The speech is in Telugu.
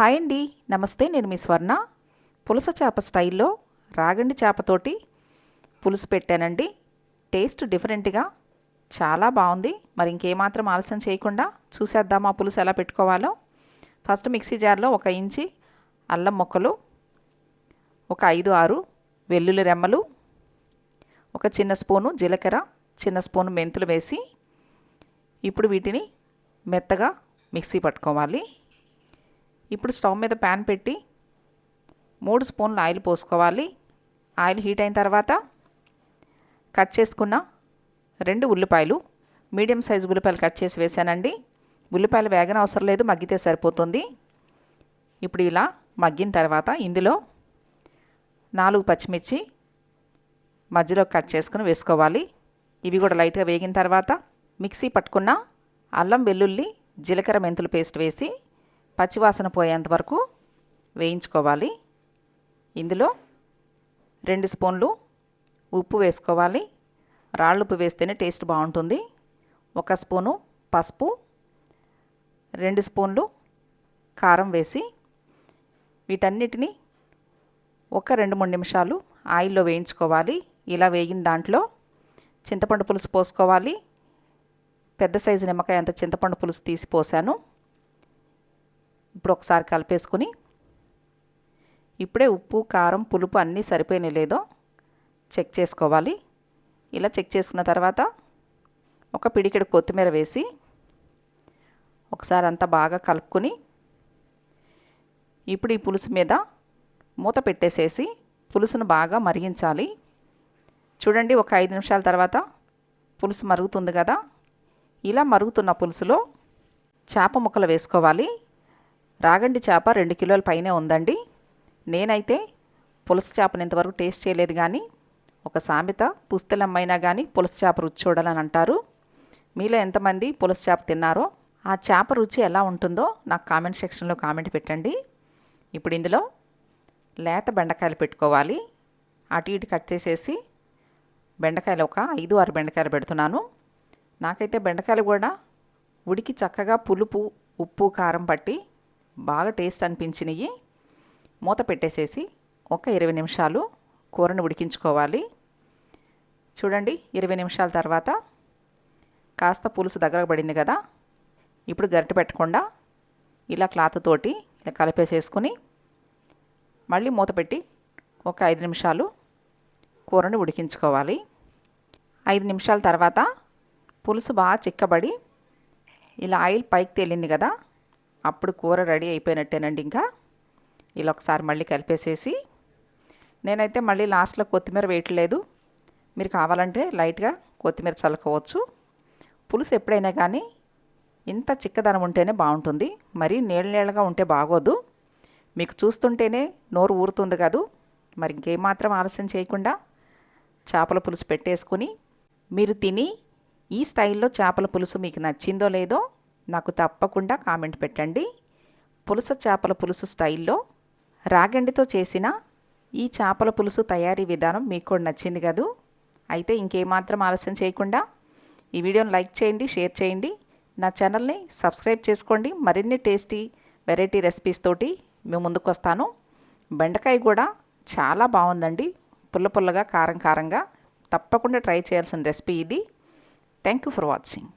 హాయ్ అండి. నమస్తే నేను మీ స్వర్ణ. పులస చేప స్టైల్లో రాగండి చేపతోటి పులుసు పెట్టానండి. టేస్ట్ డిఫరెంట్గా చాలా బాగుంది. మరి ఇంకేమాత్రం ఆలస్యం చేయకుండా చూసేద్దాం ఆ పులుసు ఎలా పెట్టుకోవాలో. ఫస్ట్ మిక్సీ జార్లో ఒక ఇంచి అల్లం ముక్కలు ఒక ఐదు ఆరు వెల్లుల్లి రెమ్మలు ఒక చిన్న స్పూను జీలకర్ర చిన్న స్పూను మెంతులు వేసి ఇప్పుడు వీటిని మెత్తగా మిక్సీ పట్టుకోవాలి. ఇప్పుడు స్టవ్ మీద ప్యాన్ పెట్టి మూడు స్పూన్లు ఆయిల్ పోసుకోవాలి. ఆయిల్ హీట్ అయిన తర్వాత కట్ చేసుకున్న రెండు ఉల్లిపాయలు మీడియం సైజు ఉల్లిపాయలు కట్ చేసి వేసానండి. ఉల్లిపాయలు వేగన అవసరం లేదు మగ్గితే సరిపోతుంది. ఇప్పుడు ఇలా మగ్గిన తర్వాత ఇందులో నాలుగు పచ్చిమిర్చి మధ్యలో కట్ చేసుకుని వేసుకోవాలి. ఇవి కూడా లైట్గా వేగిన తర్వాత మిక్సీ పట్టుకున్న అల్లం వెల్లుల్లి జీలకర్ర మెంతులు పేస్ట్ వేసి పచ్చివాసన పోయేంత వరకు వేయించుకోవాలి. ఇందులో రెండు స్పూన్లు ఉప్పు వేసుకోవాలి. రాళ్ళు ఉప్పు వేస్తేనే టేస్ట్ బాగుంటుంది. ఒక స్పూను పసుపు రెండు స్పూన్లు కారం వేసి వీటన్నిటిని ఒక రెండు మూడు నిమిషాలు ఆయిల్లో వేయించుకోవాలి. ఇలా వేగిన దాంట్లో చింతపండు పులుసు పోసుకోవాలి. పెద్ద సైజు నిమ్మకాయ అంత చింతపండు పులుసు తీసి పోసాను. ఇప్పుడు ఒకసారి కలిపేసుకుని ఇప్పుడే ఉప్పు కారం పులుపు అన్నీ సరిపోయినాయి లేదో చెక్ చేసుకోవాలి. ఇలా చెక్ చేసుకున్న తర్వాత ఒక పిడికెడు కొత్తిమీర వేసి ఒకసారి అంతా బాగా కలుపుకొని ఇప్పుడు ఈ పులుసు మీద మూత పెట్టేసేసి పులుసును బాగా మరిగించాలి. చూడండి ఒక ఐదు నిమిషాల తర్వాత పులుసు మరుగుతుంది కదా. ఇలా మరుగుతున్న పులుసులో చేప ముక్కలు వేసుకోవాలి. రాగండి చేప రెండు కిలోల పైనే ఉందండి. నేనైతే పులుసు చేపను ఇంతవరకు టేస్ట్ చేయలేదు కానీ ఒక సామెత పుస్తలమ్మైనా కానీ పులుసు చేప రుచి చూడాలని అంటారు. మీలో ఎంతమంది పులుసు చేప తిన్నారో ఆ చేప రుచి ఎలా ఉంటుందో నాకు కామెంట్ సెక్షన్లో కామెంట్ పెట్టండి. ఇప్పుడు ఇందులో లేత బెండకాయలు పెట్టుకోవాలి. అటు ఇటు కట్ చేసేసి బెండకాయలు ఒక ఐదు ఆరు బెండకాయలు పెడుతున్నాను. నాకైతే బెండకాయలు కూడా ఉడికి చక్కగా పులుపు ఉప్పు కారం పట్టి బాగా టేస్ట్ అనిపించినవి మూత పెట్టేసేసి ఒక ఇరవై నిమిషాలు కూరను ఉడికించుకోవాలి. చూడండి ఇరవై నిమిషాల తర్వాత కాస్త పులుసు దగ్గర పడింది కదా. ఇప్పుడు గరిటె పెట్టకుండా ఇలా క్లాత్ తోటి ఇలా కలిపేసేసుకుని మళ్ళీ మూత పెట్టి ఒక ఐదు నిమిషాలు కూరను ఉడికించుకోవాలి. ఐదు నిమిషాల తర్వాత పులుసు బాగా చిక్కబడి ఇలా ఆయిల్ పైకి తేలింది కదా. అప్పుడు కూర రెడీ అయిపోయినట్టేనండి ఇంకా. ఇలా ఒకసారి మళ్ళీ కలిపేసేసి నేనైతే మళ్ళీ లాస్ట్లో కొత్తిమీర వేయట్లేదు మీరు కావాలంటే లైట్గా కొత్తిమీర చల్లుకోవచ్చు. పులుసు ఎప్పుడైనా కానీ ఇంత చిక్కదనం ఉంటేనే బాగుంటుంది. మరీ నీళ్ళ నీళ్ళగా ఉంటే బాగోదు. మీకు చూస్తుంటేనే నోరు ఊరుతుంది కాదు. మరి ఇంకేమాత్రం ఆలస్యం చేయకుండా చేపల పులుసు పెట్టేసుకుని మీరు తిని ఈ స్టైల్లో చేపల పులుసు మీకు నచ్చిందో లేదో నాకు తప్పకుండా కామెంట్ పెట్టండి. పులుస చేపల పులుసు స్టైల్లో రాగండితో చేసిన ఈ చేపల పులుసు తయారీ విధానం మీకు కూడా నచ్చింది కదూ? అయితే ఇంకేమాత్రం ఆలస్యం చేయకుండా ఈ వీడియోని లైక్ చేయండి షేర్ చేయండి. నా ఛానల్ని సబ్స్క్రైబ్ చేసుకోండి. మరిన్ని టేస్టీ వెరైటీ రెసిపీస్ తోటి మేము ముందుకు వస్తాను. బెండకాయ కూడా చాలా బాగుందండి. పుల్ల పుల్లగా కారం కారంగా తప్పకుండా ట్రై చేయాల్సిన రెసిపీ ఇది. Thank you for watching.